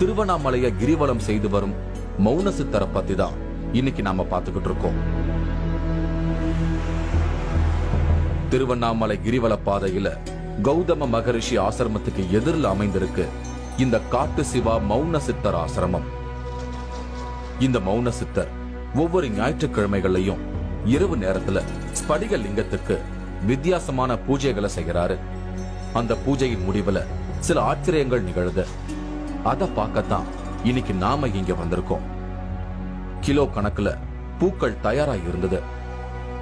திருவண்ணாமலைய கிரிவலம் செய்து வரும் மௌன சித்தரை பத்தி தான் இன்னைக்கு நாம பார்த்துக்கிட்டு இருக்கோம். திருவண்ணாமலை கிரிவல பாதையில கௌதம மகரிஷி ஆசிரமத்துக்கு எதிரில் அமைந்திருக்கு இந்த காட்டு சிவா மௌன சித்தர் ஆசிரமம். இந்த மௌன சித்தர் ஒவ்வொரு ஞாயிற்றுக்கிழமைகளையும் இரவு நேரத்துல ஸ்படிக லிங்கத்துக்கு வித்தியாசமான பூஜைகளை செய்யறாரு அந்த பூஜையின் முடிவுல சில ஆச்சரியங்கள் நிகழுது. அத பார்க்கத்தான் இன்னைக்கு நாம இங்க வந்திருக்கோம். கிலோ கணக்குல பூக்கள் தயாரா இருந்தது.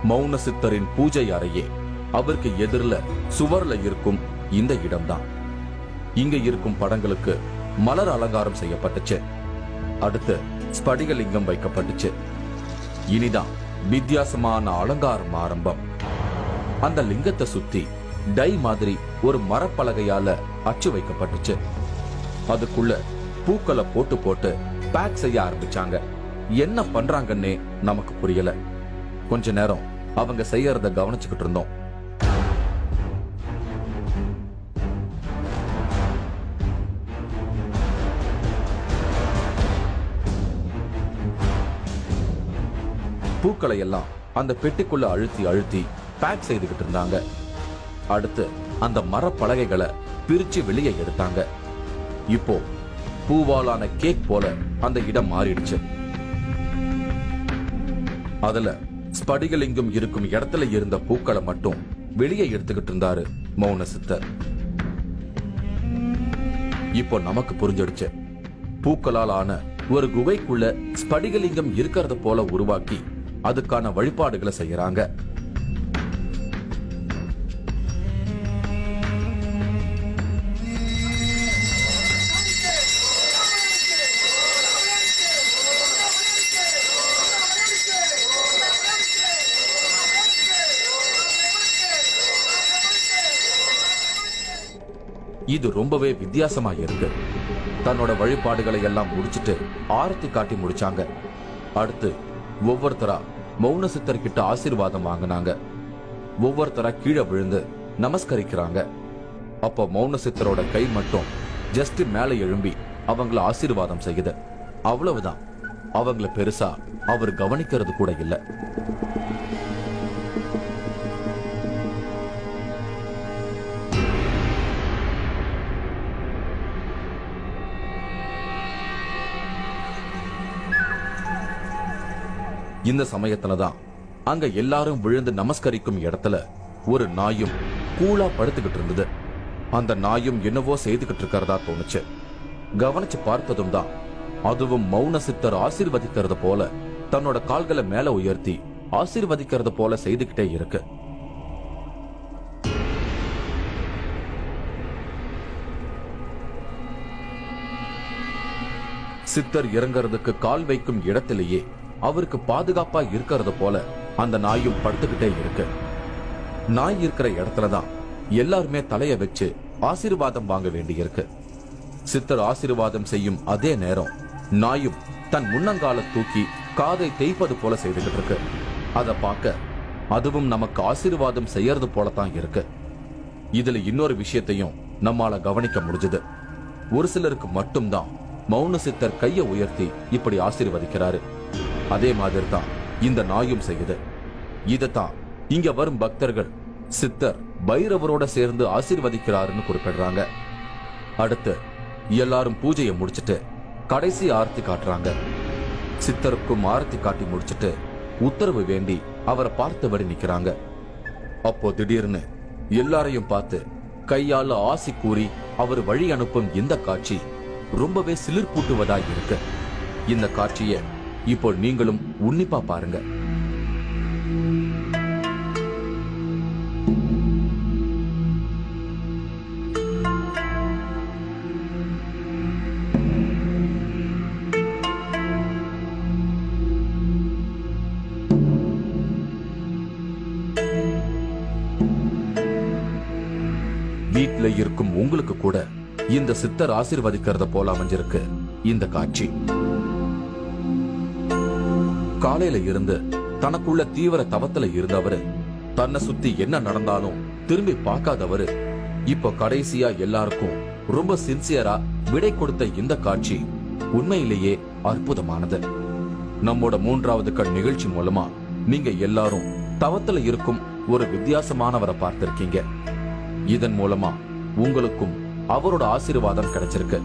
மௌன சித்தரின் பூஜை அறையே அவருக்கு எதிரில சுவர்ல இருக்கும் இந்த இடம்தான். இங்க இருக்கும் படங்களுக்கு மலர் அலங்காரம் செய்யப்பட்டுச்சு. அடுத்து ஸ்படிகலிங்கம் வைக்கப்பட்டுச்சு. இனிதான் வித்தியாசமான அலங்காரம் ஆரம்பம். அந்த லிங்கத்தை சுத்தி டை மாதிரி ஒரு மரப்பலகையால அச்சு வைக்கப்பட்டுச்சு. அதுக்குள்ள பூக்களை போட்டு போட்டு பேக் செய்ய ஆரம்பிச்சாங்க. என்ன பண்றாங்கன்னே நமக்கு புரியல. கொஞ்ச நேரம் அவங்க செய்யறத கவனிச்சுக்கிட்டு இருந்தோம். பூக்களை எல்லாம் அந்த பெட்டிக்குள்ள அழுத்தி அழுத்தி பேக் செய்துகிட்டு இருந்தாங்க. அடுத்து அந்த மரப்பலகைகளை பிரிச்சு வெளியே எடுத்தாங்க. இப்போ பூவாலான கேக் போல அந்த இடம் மாறிடுச்சு. அதுல ஸ்படிகலிங்கம் இருக்கும் இடத்துல இருந்த பூக்களை மட்டும் வெளியே எடுத்துக்கிட்டு இருந்தாரு மௌன சித்தர். இப்போ நமக்கு புரிஞ்சிடுச்சு. பூக்களால் ஆன ஒரு குகைக்குள்ள ஸ்படிகலிங்கம் இருக்கிறத போல உருவாக்கி அதுக்கான வழிபாடுகளை செய்யறாங்க. இது ரொம்பவே வித்தியாசமா இருக்கு தன்னோட வழிபாடுகளை எல்லாம் முடிச்சிட்டு ஆரத்தி காட்டி முடிச்சாங்க. அடுத்து ஒவ்வொருத்தரா மௌன சித்தர் கிட்ட ஆசீர்வாதம் வாங்கினாங்க. ஒவ்வொருத்தரா கீழே விழுந்து நமஸ்கரிக்கிறாங்க. அப்போ மௌன சித்தரோட கை மட்டும் ஜஸ்ட் மேலே எழும்பி அவங்கள ஆசீர்வாதம் செய்யுது. அவ்வளவுதான். அவங்கள பெருசா அவர் கவனிக்கிறது கூட இல்லை. இந்த சமயத்துல தான் அங்க எல்லாரும் விழுந்து நமஸ்கரிக்கும் இடத்துல ஒரு நாயும் கூலா படுத்துக்கிட்டு இருந்தது. அந்த நாயும் என்னவோ செய்துகிட்டு இருக்கிறதா தோணுச்சு. கவனிச்சு பார்த்ததும் தான் அதுவும் மௌன சித்தர் ஆசீர்வதிக்கிறது போல தன்னோட கால்களை மேல உயர்த்தி ஆசீர்வதிக்கிறது போல செய்துகிட்டே இருக்கு. சித்தர் இறங்கிறதுக்கு கால் வைக்கும் இடத்திலேயே அவருக்கு பாதுகாப்பா இருக்கிறது போல அந்த நாயும் படுத்துக்கிட்டே இருக்கு. நாய் இருக்கிற இடத்துல தான் எல்லாருமே தலைய வச்சு ஆசீர்வாதம் வாங்க வேண்டியிருக்கு. சித்தர் ஆசீர்வாதம் செய்யும் அதே நேரம் நாயும் தன் முன்னங்கால தூக்கி காதை தேய்ப்பது போல செய்துகிட்டு இருக்கு. அத பார்க்க அதுவும் நமக்கு ஆசீர்வாதம் செய்யறது போலதான் இருக்கு. இதுல இன்னொரு விஷயத்தையும் நம்மால கவனிக்க முடிஞ்சது. ஒரு சிலருக்கு மட்டும்தான் மௌன சித்தர் கையை உயர்த்தி இப்படி ஆசீர்வதிக்கிறாரு. அதே மாதிரி தான் இந்த நாயும் செய்யுது. இதைத்தான் இங்க வரும் பக்தர்கள் சித்தர் பைரவரோட சேர்ந்து ஆசீர்வதிக்கிறாருன்னு குறிப்பிடுறாங்க. அடுத்து எல்லாரும் பூஜையை முடிச்சிட்டு கடைசி ஆரத்தி காட்டுறாங்க. சித்தருக்கும் ஆரத்தி காட்டி முடிச்சிட்டு உத்தரவு வேண்டி அவரை பார்த்தபடி நிக்கிறாங்க. அப்போ திடீர்னு எல்லாரையும் பார்த்து கையால ஆசி கூறி அவர் வழி அனுப்பும் இந்த காட்சி ரொம்பவே சிலிர்ப்பூட்டுவதா இருக்கு. இந்த காட்சியை இப்போ நீங்களும் உன்னிப்பா பாருங்க. வீட்ல இருக்கும் உங்களுக்கு கூட இந்த சித்தர் ஆசிர்வதிக்கிறத போல அமைஞ்சிருக்கு இந்த காட்சி. காலையில இருந்து தனக்குள்ள தீவிர தவத்துல இருந்தவரு தன்னை சுத்தி என்ன நடந்தாலும் திரும்பி பார்க்காதவரு இப்போ கடைசியா எல்லாருக்கும் ரொம்ப சின்சியரா விடை கொடுத்த இந்த காட்சி உண்மையிலேயே அற்புதமானது. நம்மோட மூன்றாவது கண் நிகழ்ச்சி மூலமா நீங்க எல்லாரும் தவத்துல இருக்கும் ஒரு வித்தியாசமானவரை பார்த்திருக்கீங்க. இதன் மூலமா உங்களுக்கும் அவரோட ஆசீர்வாதம் கிடைச்சிருக்கு.